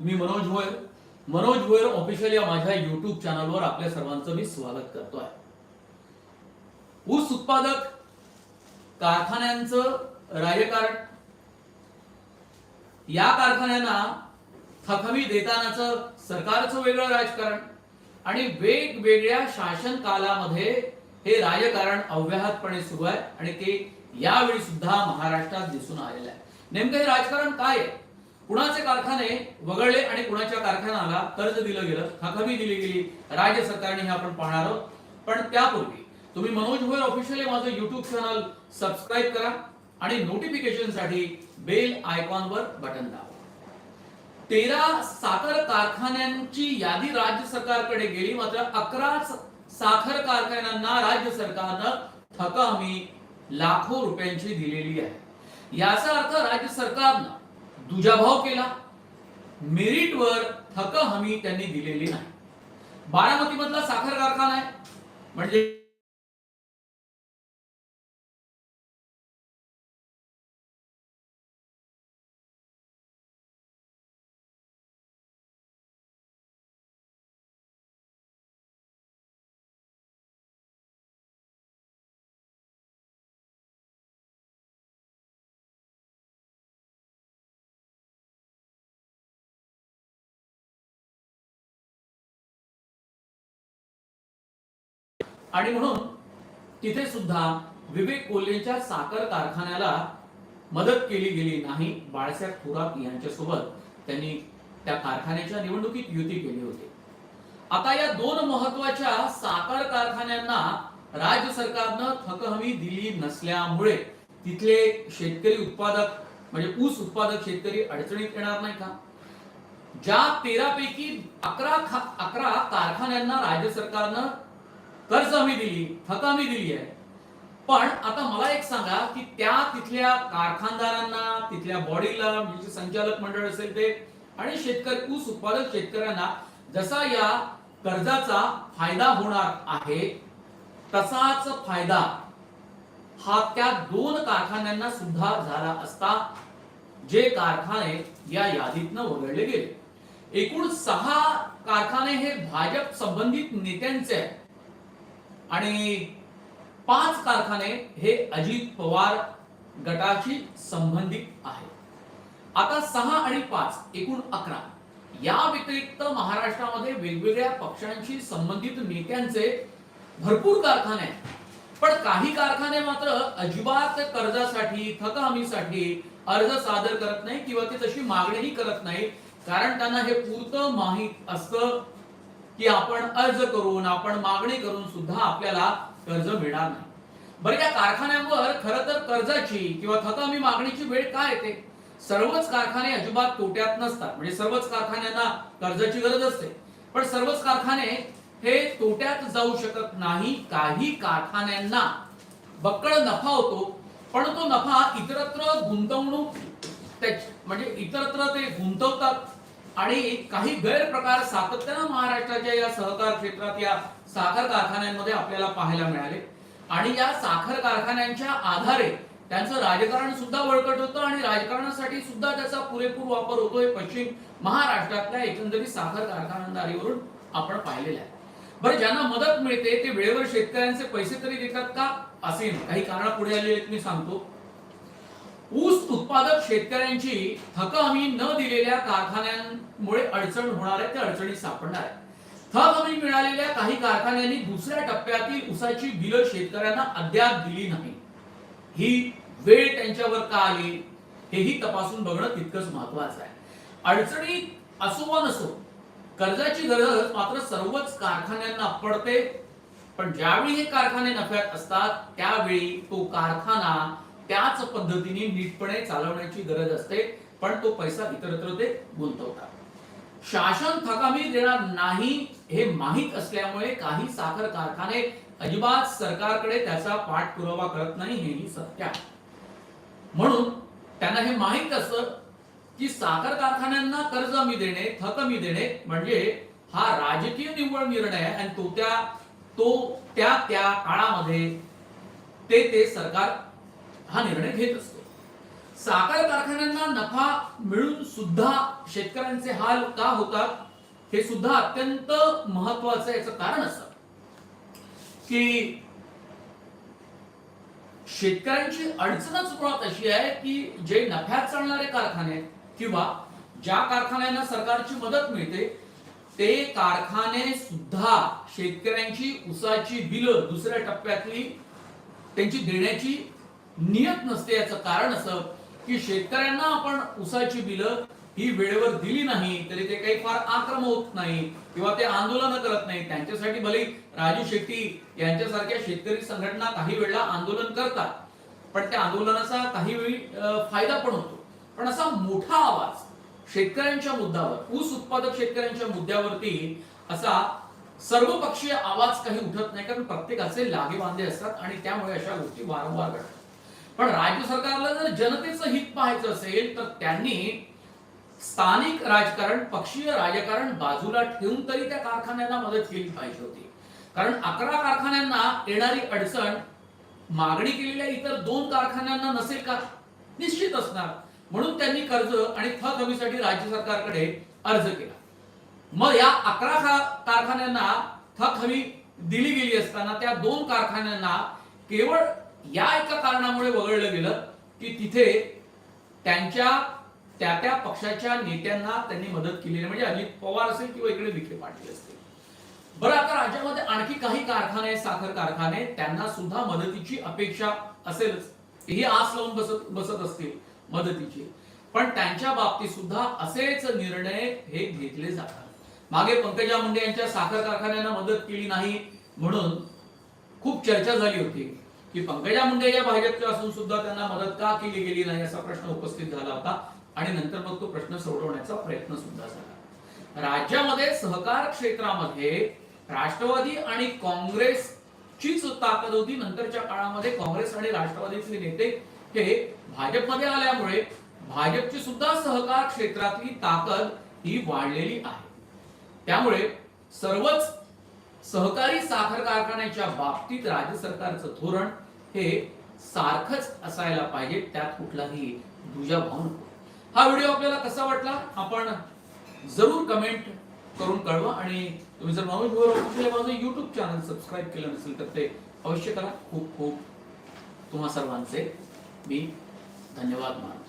मी Manoj Bhoyar. Manoj Bhoyar official या माझ्या YouTube चॅनलवर आपल्या सर्वांचं मी स्वागत करतो आहे ऊस उत्पादक कारखान्यांचं राजकारण. या कारखान्यांना थकवी देतानाचं सरकारचं वेगळं राजकारण आणि वेगवेगळ्या शासन कालामध्ये हे राजकारण अव्याहतपणे सुरू आहे आणि ते यावेळी सुद्धा महाराष्ट्रात दिसून आलेलं आहे. नेमकं हे राजकारण काय आहे? कुणाचे कारखाने वगळले आणि कुणाच्या कारखान्याला कर्ज दिलं गेलं हकमी दिली गेली राज्य सरकारने हे आपण पाहणार आहोत. पण त्यापूर्वी तुम्ही मनोज भोयर ऑफिशियल माझं युट्यूब चॅनल सबस्क्राईब करा आणि नोटिफिकेशनसाठी बेल आयकॉनवर बटन दाबा. तेरा साखर कारखान्यांची यादी राज्य सरकारकडे गेली मात्र अकरा साखर कारखान्यांना राज्य सरकारनं थक हमी लाखो रुपयांची दिलेली आहे. याचा अर्थ राज्य सरकारनं दुजाभाव केला. मेरिटवर थक हमी त्यांनी दिलेली नाही. बारामतीमधला साखर कारखाना आहे. म्हणजे आणि म्हणून तिथे सुद्धा विवेक कोल्हेच्या साखर कारखान्याला मदत केली गेली नाही. बाळासाहेब थोरात यांच्यासोबत त्यांनी त्या कारखान्याच्या निवडणुकीत युती केली होती. आता या दोन महत्त्वाच्या साखर कारखान्यांना राज्य सरकारनं थक हमी दिली नसल्यामुळे तिथले शेतकरी उत्पादक म्हणजे ऊस उत्पादक शेतकरी अडचणीत येणार नाही का? ज्या तेरा पैकी अकरा अकरा कारखान्यांना राज्य सरकारनं कर्ज हमी दिली थक हमी दिली आहे. पण आता मला एक सांगा की त्या तिथल्या कारखानदारांना तिथल्या बॉडीला म्हणजे संचालक मंडळ असेल ते आणि शेतकरी ऊस उत्पादक शेतकऱ्यांना जसा या कर्जाचा फायदा होणार आहे तसाच फायदा हा त्या दोन कारखान्यांना सुद्धा झाला असता जे कारखाने या यादीतनं वगळले गेले. एकूण सहा कारखाने हे भाजप संबंधित नेत्यांचे आहेत. आणि पाच कारखाने हे अजित पवार गटाशी संबंधित आहेत. आता सहा आणि पाच एकूण अकरा. या व्यतिरिक्त महाराष्ट्रामध्ये वेगवेगळ्या पक्षांशी संबंधित नेत्यांचे भरपूर कारखाने आहेत. पण काही कारखाने मात्र अजिबात कर्जासाठी थकहमीसाठी अर्ज सादर करत नाही किंवा ते तशी मागणीही करत नाही कारण त्यांना हे पूर्त माहीत असतं. की आपण अर्ज करून आपण मागणी करून सुद्धा आपल्याला कर्ज मिळणार नाही. बरं या कारखान्यांवर खरं तर कर्जाची किंवा थकामी मागणीची वेळ काय येते? सर्वच कारखाने अजिबात तोट्यात नसतात. म्हणजे सर्वच कारखान्यांना कर्जाची गरज असते. पण सर्वच कारखाने हे तोट्यात जाऊ शकत नाही. काही कारखान्यांना बक्कळ नफा होतो पण तो नफा इतरत्र गुंतवणूक म्हणजे इतरत्र ते गुंतवतात. आणि काही गैरप्रकार सातत्यानं महाराष्ट्राच्या या सहकार क्षेत्रात या साखर कारखान्यांमध्ये आपल्याला पाहायला मिळाले. आणि या साखर कारखान्यांच्या आधारे त्यांचं राजकारण सुद्धा बळकट होतं आणि राजकारणासाठी सुद्धा त्याचा पुरेपूर वापर होतोय पश्चिम महाराष्ट्रातल्या एकंदरीत साखर कारखानदारीवरून आपण पाहिलेलं आहे. बरं ज्यांना मदत मिळते ते वेळेवर शेतकऱ्यांचे पैसे तरी देतात का? असे काही कारण पुढे आलेली मी सांगतो. ऊस उत्पादक शेतकऱ्यांची थक हमी न दिलेल्या कारखान्यांमुळे अडचण होणार आहे त्या अडचणीत सापडणार आहे. थक हमी मिळालेल्या काही कारखान्यांनी दुसऱ्या टप्प्यातील ऊसाची बिलं शेतकऱ्यांना अद्याप दिली नाही. ही वेळ त्यांच्यावर का आली हेही तपासून बघणं तितकंच महत्वाचं आहे. अडचणी असो वा नसो कर्जाची गरज मात्र सर्वच कारखान्यांना पडते. पण ज्यावेळी हे कारखाने नफ्यात असतात त्यावेळी तो कारखाना त्याच पद्धतीने नीटपणे चालवण्याची गरज असते पण तो पैसा इतरत्र ते गुंतवतात. शासन थकामी देणार नाही हे माहीत असल्यामुळे काही साखर कारखाने अजिबात सरकारकडे त्याचा पाठपुरावा करत नाही हेही सत्य आहे. म्हणून त्यांना हे माहीत असतं की साखर कारखान्यांना कर्ज मी देणे थक मी देणे म्हणजे हा राजकीय निव्वळ निर्णय आहे आणि तो त्या तो त्या त्या काळामध्ये ते ते सरकार हा निर्णय घेत असतो. साखर कारखान्यांना नफा मिळून सुद्धा शेतकऱ्यांचे हाल का होतात हे सुद्धा अत्यंत महत्वाचं याचं कारण असत. की शेतकऱ्यांची अडचणच मुळात अशी आहे की जे नफ्यात चालणारे कारखाने आहेत किंवा ज्या कारखान्यांना सरकारची मदत मिळते ते कारखाने सुद्धा शेतकऱ्यांची उसाची बिलं दुसऱ्या टप्प्यातली त्यांची देण्याची नियत नसते याचं कारण असं की शेतकऱ्यांना आपण उसाची बिलं ही वेळेवर दिली नाही तरी ते काही फार आक्रम होत नाही किंवा ते आंदोलन करत नाही. त्यांच्यासाठी भले राजू शेट्टी यांच्यासारख्या शेतकरी संघटना काही वेळेला आंदोलन करतात पण त्या आंदोलनाचा काही वेळी फायदा पण होतो. पण असा मोठा आवाज शेतकऱ्यांच्या मुद्द्यावर ऊस उत्पादक शेतकऱ्यांच्या मुद्द्यावरती असा सर्वपक्षीय आवाज काही उठत नाही कारण प्रत्येकाचे लागे बांधे असतात आणि त्यामुळे अशा गोष्टी वारंवार घडतात. पण राज्य सरकारला जर जनतेचं हित पाहायचं असेल तर त्यांनी स्थानिक राजकारण पक्षीय राजकारण बाजूला ठेवून तरी त्या कारखान्यांना मदत केली पाहिजे होती. कारण अकरा कारखान्यांना येणारी अडचण मागणी केलेल्या इतर दोन कारखान्यांना नसेल का? निश्चित असणार. म्हणून त्यांनी कर्ज आणि थक हमीसाठी राज्य सरकारकडे अर्ज केला. मग या अकरा कारखान्यांना थक हमी दिली गेली असताना त्या दोन कारखान्यांना केवळ या एका कारणामुळे वगळलं गेलं की तिथे त्यांच्या त्या त्या पक्षाच्या नेत्यांना त्यांनी मदत केली म्हणजे अजित पवार असेल किंवा इकडे विखे पाटील असतील. बरं आता राज्यामध्ये आणखी काही कारखाने साखर कारखाने त्यांना सुद्धा मदतीची अपेक्षा असेलच. ही आस लावून बसत बसत असतील मदतीची. पण त्यांच्या बाबतीत सुद्धा असेच निर्णय हे घेतले जातात. मागे पंकजा मुंडे यांच्या साखर कारखान्यांना मदत केली नाही म्हणून खूप चर्चा झाली होती. की पंकजा मुंडे या भाजपच्या असून सुद्धा त्यांना मदत का केली गेली नाही असा प्रश्न उपस्थित झाला होता. आणि नंतर मग तो प्रश्न सोडवण्याचा प्रयत्न सुद्धा झाला. राज्यामध्ये सहकार क्षेत्रामध्ये राष्ट्रवादी आणि काँग्रेसचीच ताकद होती. नंतरच्या काळामध्ये काँग्रेस आणि राष्ट्रवादीचे नेते हे भाजपमध्ये आल्यामुळे भाजपची सुद्धा सहकार क्षेत्रातली ताकद ही वाढलेली आहे. त्यामुळे सर्वच सहकारी साखर कारखान्याच्या बाबतीत राज्य सरकारचं धोरण हे सारखंच असायला पाहिजे त्यात कुठलाही दुजाभाव नको. हा व्हिडिओ आपल्याला कसा वाटला? आपण जरूर कमेंट करून कळवा आणि तुम्ही जर मनोज भोर ऑफिशियल माझं युट्यूब चॅनल सबस्क्राईब केलं नसेल तर ते अवश्य करा. खूप खूप तुम्हा सर्वांचे मी धन्यवाद मानतो.